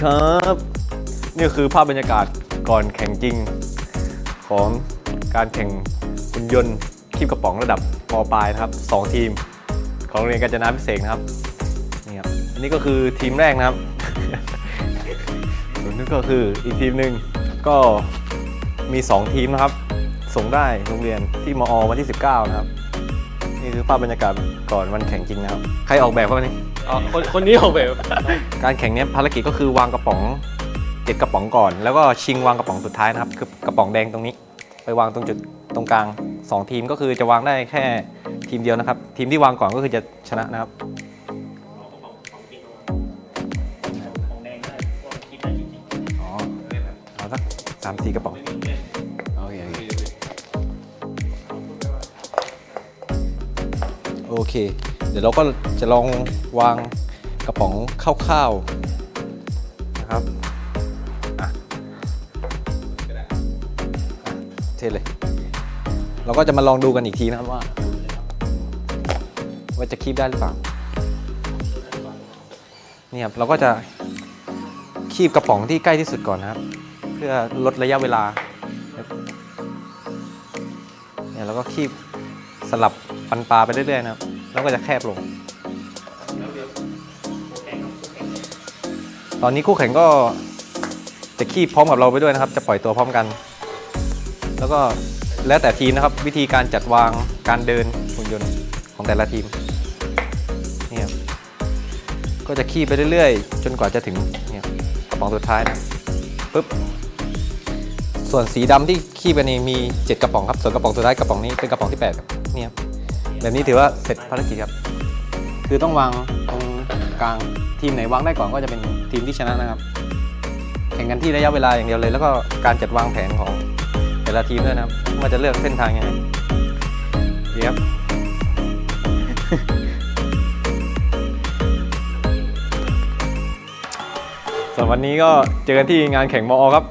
คือภาพบรรยากาศก่อนแข่งจริง ของการแข่งหุ่นยนต์คีบกระป๋องระดับปปลายนะครับสองทีม ของโรงเรียนกาญจนาพิเศษนะครับนี่ครับอันนี้ก็คือทีมแรกนะครับส่วนนี้ก็คืออีกทีมหนึ่งก็มี 2 ทีมนะครับ ส่งได้โรงเรียนที่มอวันที่ 19 นะครับ นี่คือภาพบรรยากาศก่อนวันแข่งจริงนะครับ ใครออกแบบครับวันนี้ อ๋อคนคนนี้ออกแบบ การแข่งเนี้ยภารกิจก็คือวางกระป๋องเจ็ดกระป๋องก่อน แล้วก็ชิงวางกระป๋องสุดท้ายนะครับ คือกระป๋องแดงตรงนี้ ไปวางตรงจุดตรงกลางสองทีมก็คือจะวางได้แค่ทีมเดียวนะครับ ทีมที่วางก่อนก็คือจะชนะนะครับ อ๋อเอาสักสามสี่กระป๋องโอเคโอเค โอเค เดี๋ยวเราก็จะลองวางกระป๋องคร่าวๆนะครับอะเทเลย เราก็จะมาลองดูกันอีกทีนะครับว่า ว่าจะคีบได้หรือเปล่านี่ครับเราก็จะคีบกระป๋องที่ใกล้ที่สุดก่อนนะครับ เพื่อลดระยะเวลาเนี่ยเราก็คีบสลับ ฟันปลาไปเรื่อยๆนะครับ แล้วก็จะแคบลง ตอนนี้คู่แข่งก็จะคีบพร้อมกับเราไปด้วยนะครับ จะปล่อยตัวพร้อมกัน แล้วก็แล้วแต่ทีมนะครับ วิธีการจัดวางการเดินหุ่นยนต์ของแต่ละทีมนี่ครับก็จะคีบไปเรื่อยๆ จนกว่าจะถึงเนี่ยกระป๋องสุดท้ายนะปึ๊บส่วนสีดำที่คีบไปนี่มี 7 กระป๋องครับ ส่วนกระป๋องสุดท้ายกระป๋องนี้เป็นกระป๋องที่8ครับนี่ครับ แบบนี้ถือว่าเสร็จภารกิจครับ คือต้องวางตรงกลางทีมไหนวางได้ก่อนก็จะเป็นทีมที่ชนะนะครับ แข่งกันที่ระยะเวลาอย่างเดียวเลย แล้วก็การจัดวางแผนของแต่ละทีมด้วยนะครับว่าจะเลือกเส้นทางยังไงดีครับส่วนวันนี้ก็เจอกันที่งานแข่งมอครับ